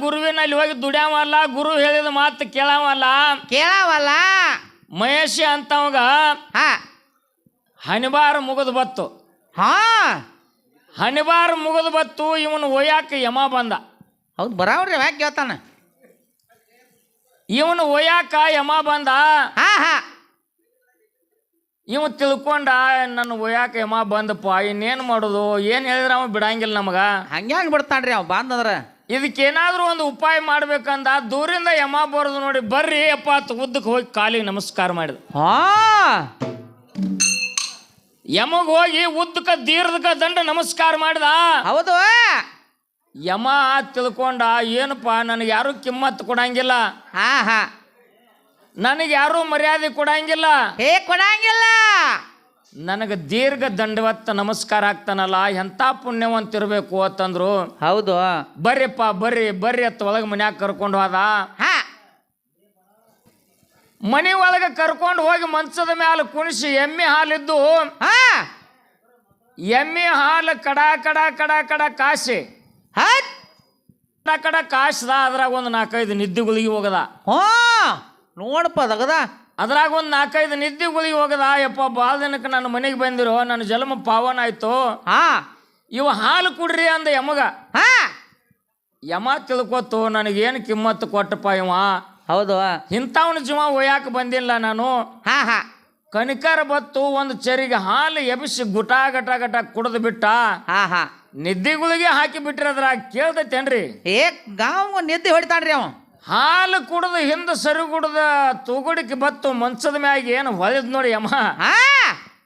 ಗುರುವಿನಲ್ಲಿ ಹೋಗಿ ದುಡ್ಯಾವಲ್ಲ ಗುರು ಹೇಳಿದ ಮಾತು ಕೇಳಾವಲ್ಲ. ಕೇಳಾವಲ್ಲ? ಮಹೇಶಿ ಅಂತವಾಗ ಹಾ. ಹನಿಬಾರ ಮುಗಿದು ಬತ್ತು. ಹಾ. ಹನಿಬಾರ ಮುಗಿದು ಬತ್ತು ಇವನು ಒಯ್ಯಾಕ ಯಮ ಬಂದ. ಹೌದು ಬರಾವ್ರಿ ಯಾಕೆ ಕೇಳ್ತಾನ? ಇವನು ಒಯ್ಯಾಕ ಯಮ ಬಂದ. ಹಾ ಹಾ. ಇವ ತಿಳ್ಕೊಂಡ ನನ್ನ ಒಯ್ಯಾಕ ಯಮ ಬಂದಪ್ಪ ಇನ್ನೇನು ಮಾಡೋದು? ಏನು ಹೇಳಿದ್ರೆ ಅವ ಬಿಡಂಗಿಲ್ಲ ನಮಗ? ಹಂಗೆ ಬಿಡ್ತಾನ್ರಿ ಅವ ಬಂದಂದ್ರ ಇದಕ್ಕೇನಾದ್ರೂ ಒಂದು ಉಪಾಯ ಮಾಡ್ಬೇಕಂದ ದೂರಿಂದ ಯಮ ಬರೋದು ನೋಡಿ ಬರ್ರಿ ಅಪ್ಪ ಅಂತ ಉದ್ದಕ್ಕೆ ಹೋಗಿ ಕಾಲಿಗೆ ನಮಸ್ಕಾರ ಮಾಡಿದ. ಹಾ. ಯಮಗ್ ಹೋಗಿ ಉದ್ದಕ ದೀರ್ಘಕ ದಂಡ ನಮಸ್ಕಾರ ಮಾಡಿದ. ಹೌದು. ಯಮ ತಿಳ್ಕೊಂಡ ಏನಪ್ಪ ನನಗೆ ಯಾರು ಕಿಮ್ಮತ್ತು ಕೊಡಂಗಿಲ್ಲ. ಹಾ ಹಾ. ನನಗೆ ಯಾರು ಮರ್ಯಾದೆ ಕೊಡಂಗಿಲ್ಲ. ಹೇ ಕೊಡಂಗಿಲ್ಲ. ನನಗೆ ದೀರ್ಘ ದಂಡವತ್ತ ನಮಸ್ಕಾರ ಆಗ್ತಾನಲ್ಲ ಎಂಥ ಪುಣ್ಯವಂತಿರ್ಬೇಕು ಅಂತಂದ್ರು. ಹೌದು. ಬರ್ರಿಪ್ಪ ಬರ್ರಿ ಬರ್ರಿ ಅತ್ತ ಒಳಗೆ ಮನ್ಯಾಗ ಕರ್ಕೊಂಡು ಹೋದ. ಹಾ. ಮನೆ ಒಳಗೆ ಕರ್ಕೊಂಡು ಹೋಗಿ ಮಂಚದ ಮ್ಯಾಲ ಕುಣಿಸಿ ಎಮ್ಮೆ ಹಾಲಿದ್ದು. ಹಾ. ಎಮ್ಮೆ ಹಾಲು ಕಡ ಕಡ ಕಡ ಕಡ ಕಾಸಿ. ಕಡ ಕಡ ಕಾಸದ ಅದ್ರಾಗ ಒಂದು ನಾಲ್ಕೈದು ನಿದ್ದೆ ಗುಳಿಗೆ ಹೋಗದ. ಹೋ. ನೋಡಪ್ಪ ದಗದ ಅದ್ರಾಗ ಒಂದು ನಾಲ್ಕೈದು ನಿದ್ದೆ ಗುಳಿಗೆ ಹೋಗದ ಯಪ್ಪ ಭಾಳ ದಿನಕ್ಕೆ ನನ್ನ ಮನೆಗೆ ಬಂದಿರೋ ನನ್ನ ಜನ್ಮ ಪಾವನ ಆಯ್ತು ಹಾ. ಇವ ಹಾಲು ಕುಡ್ರಿ ಅಂದ ಯಮಗ. ಹಾ. ಯಮ ತಿಳ್ಕೊತು ನನಗೇನು ಕಿಮ್ಮತ್ತು ಕೊಟ್ಟಪ್ಪ ಇವ? ಹೌದು. ಇಂಥವನ ಜೀವ ಒಯ್ಯಾಕ ಬಂದಿಲ್ಲ ನಾನು. ಹಾ ಹಾ. ಕನಿಕರ ಬತ್ತು ಒಂದು ಚರಿಗೆ ಹಾಲು ಎಬಿಸಿ ಗುಟ ಗಟ ಗಟ ಕುಡಿದು ಬಿಟ್ಟ. ಹಾ ಹಾ. ನಿದ್ದೆಗಳಿಗೆ ಹಾಕಿ ಬಿಟ್ರಿ ಅದ್ರಾಗ ಕೇಳ್ದೈತೇನ್ರಿ ಏ ಗಾವ್ ನಿದ್ದೆ ಹೊಡಿತಾನ್ರಿ ಅವ. ಹಾಲು ಕುಡಿದು ಹಿಂದೆ ಸರಿ ಕುಡ್ದ ತೂಗುಡಿಕೆ ಬತ್ತು ಮಂಚದ ಮ್ಯಾಗ ಏನು ಹೊಲಿದ್ ನೋಡಿ ಯಮ.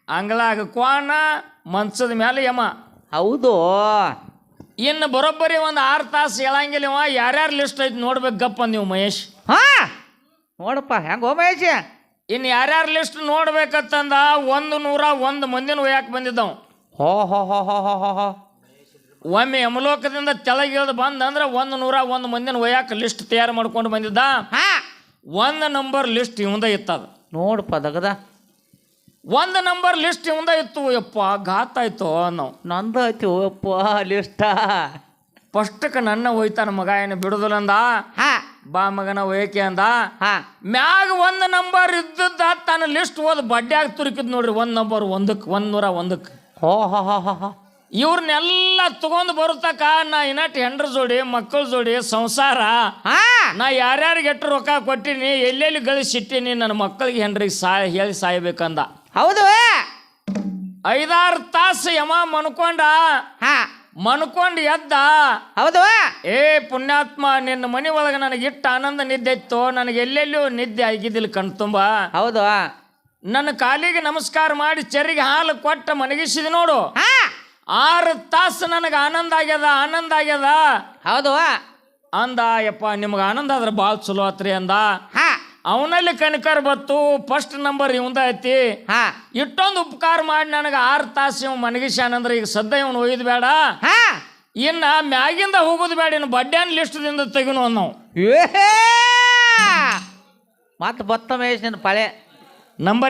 ಅಂಗ್ಲಾಗ ಕ್ವಾಣ ಮಂಚದ ಮ್ಯಾಲೆ ಯಮ. ಹೌದು. ಇನ್ನು ಬರೋಬ್ಬರಿ ಒಂದು ಆರು ತಾಸು ಹೇಳಂಗಿಲ್ಲ ಇವ. ಯಾರ್ಯಾರು ಲಿಸ್ಟ್ ಐತಿ ನೋಡ್ಬೇಕು ಗಪ್ಪ ನೀವು ಮಹೇಶ್. ಹಾ ನೋಡಪ್ಪ ಹೆಂಗ ಮಹೇಶ? ಇನ್ನು ಯಾರ್ಯಾರು ಲಿಸ್ಟ್ ನೋಡ್ಬೇಕತ್ತಂದ ಒಂದು ನೂರ ಒಂದು ಮಂದಿನ ಒಯ್ಯಾಕೆ ಬಂದಿದ್ದವು? ಹೋ ಹೋ ಹೋ ಹೋ ಹೋ ಹೋ ಹೋ. ಒಮ್ಮೆ ಯಮಲೋಕದಿಂದ ತೆಳಗಿಳಿದು ಬಂದ ಅಂದ್ರೆ ಒಂದು ನೂರ ಒಂದು ಮಂದಿನ ಒಯ್ಯಾಕ ಲಿಸ್ಟ್ ತಯಾರು ಮಾಡ್ಕೊಂಡು ಬಂದಿದ್ದ. ಹಾ. ಒಂದು ನಂಬರ್ ಲಿಸ್ಟ್ ಇವಂದ ಇತ್ತದ. ನೋಡಪ್ಪ ದಗದ. ಒಂದು ನಂಬರ್ ಲಿಸ್ಟ್ ಇವಂದ ಇತ್ತು. ಯಪ್ಪ ಘಾತ ಆಯ್ತು ನಾವು ನಂದ ಐತಿ ಓಪ್ಪ ಲಿಸ್ಟ ಫಸ್ಟಕ್ಕೆ ನನ್ನ ಒಯ್ತಾನ ಮಗ ಏನು ಬಿಡುದಿಲ್ಲ ಅಂದ. ಹಾ. ಬಾ ಮಗನ ಒಯ್ಯಕೆ ಅಂದ. ಹಾ. ಮ್ಯಾಗ ಒಂದು ನಂಬರ್ ಇದ್ದದ್ದ ತನ್ನ ಲಿಸ್ಟ್ ಓದ್ ಬಡ್ಡ್ಯಾಗ ತುರುಕಿದ್ ನೋಡ್ರಿ. ಒಂದು ನಂಬರ್ ಒಂದಕ್ಕೆ ಒಂದು ನೂರ ಒಂದಕ್ಕೆ ಹೋ ಹೋ ಹೋ ಹೋ ಹೋ. ಇವ್ರನ್ನೆಲ್ಲ ತಗೊಂಡು ಬರುತ್ತಕ ನಾ ಇನ್ನಟ್ ಹೆಂಡ್ರ ಜೋಡಿ ಮಕ್ಕಳ ಜೋಡಿ ಸಂಸಾರ. ಹಾ. ನಾ ಯಾರ್ಯಾರಿಗೆ ಎಟ್ಟು ರೊಕ್ಕ ಕೊಟ್ಟಿನಿ ಎಲ್ಲೆಲ್ಲಿ ಗಳಿಸಿಟ್ಟಿನಿ ನನ್ನ ಮಕ್ಕಳಿಗೆ ಹೆಂಡ್ರಿಗೆ ಸಾಯ ಹೇಳಿ ಸಾಯ್ಬೇಕಂದ. ಹೌದು. ಐದಾರು ತಾಸು ಯಮ ಮನ್ಕೊಂಡ ಹಾ. ಮನ್ಕೊಂಡು ಎದ್ದ. ಹೌದು. ಏ ಪುಣ್ಯಾತ್ಮ ನಿನ್ನ ಮನೆ ಒಳಗೆ ನನಗೆ ಇಟ್ಟ ಆನಂದ ನಿದ್ದೆ ಇತ್ತು ನನಗೆ ಎಲ್ಲೆಲ್ಲೂ ನಿದ್ದೆ ಆಗಿದ್ದಿಲ್ಲ ಕಣ್ ತುಂಬ. ಹೌದು. ನನ್ನ ಕಾಲಿಗೆ ನಮಸ್ಕಾರ ಮಾಡಿ ಚರಿಗೆ ಹಾಲು ಕೊಟ್ಟ ಮನಗಿಸಿದ ನೋಡು. ಹಾ. ಆರು ತಾಸು ನನಗೆ ಆನಂದ ಆಗ್ಯದ ಆನಂದ ಆಗ್ಯದ. ಹೌದು. ಅಂದ ಯಪ್ಪ ನಿಮ್ಗೆ ಆನಂದ ಆದ್ರೆ ಭಾಳ ಚಲೋ ಆತ್ರಿ ಅಂದ. ಹಾ. ಅವನಲ್ಲಿ ಕಣಕರ್ ಬತ್ತು ಫಸ್ಟ್ ನಂಬರ್ ಇವಂದ ಐತಿ. ಹಾ. ಇಟ್ಟೊಂದು ಉಪಕಾರ ಮಾಡಿ ನನಗೆ ಆರು ತಾಸು ಇವ್ ಮನಗಿಸ್ಯಾನಂದ್ರೆ ಈಗ ಸದ್ಯ ಇವನು ಒಯ್ದು ಬೇಡ. ಹಾ. ಇನ್ನ ಮ್ಯಾಗಿಂದ ಹೋಗೋದು ಬೇಡ ಇನ್ನು ಬಡ್ಡ್ಯಾನ್ ಲಿಸ್ಟ್ದಿಂದ ತೆಗಿನು ನಾವು ಮತ್ತೆ ಬತ್ತ ಮಹೇಶ್ ನಿನ್ನ ಪಳೆ. ನಂಬರ್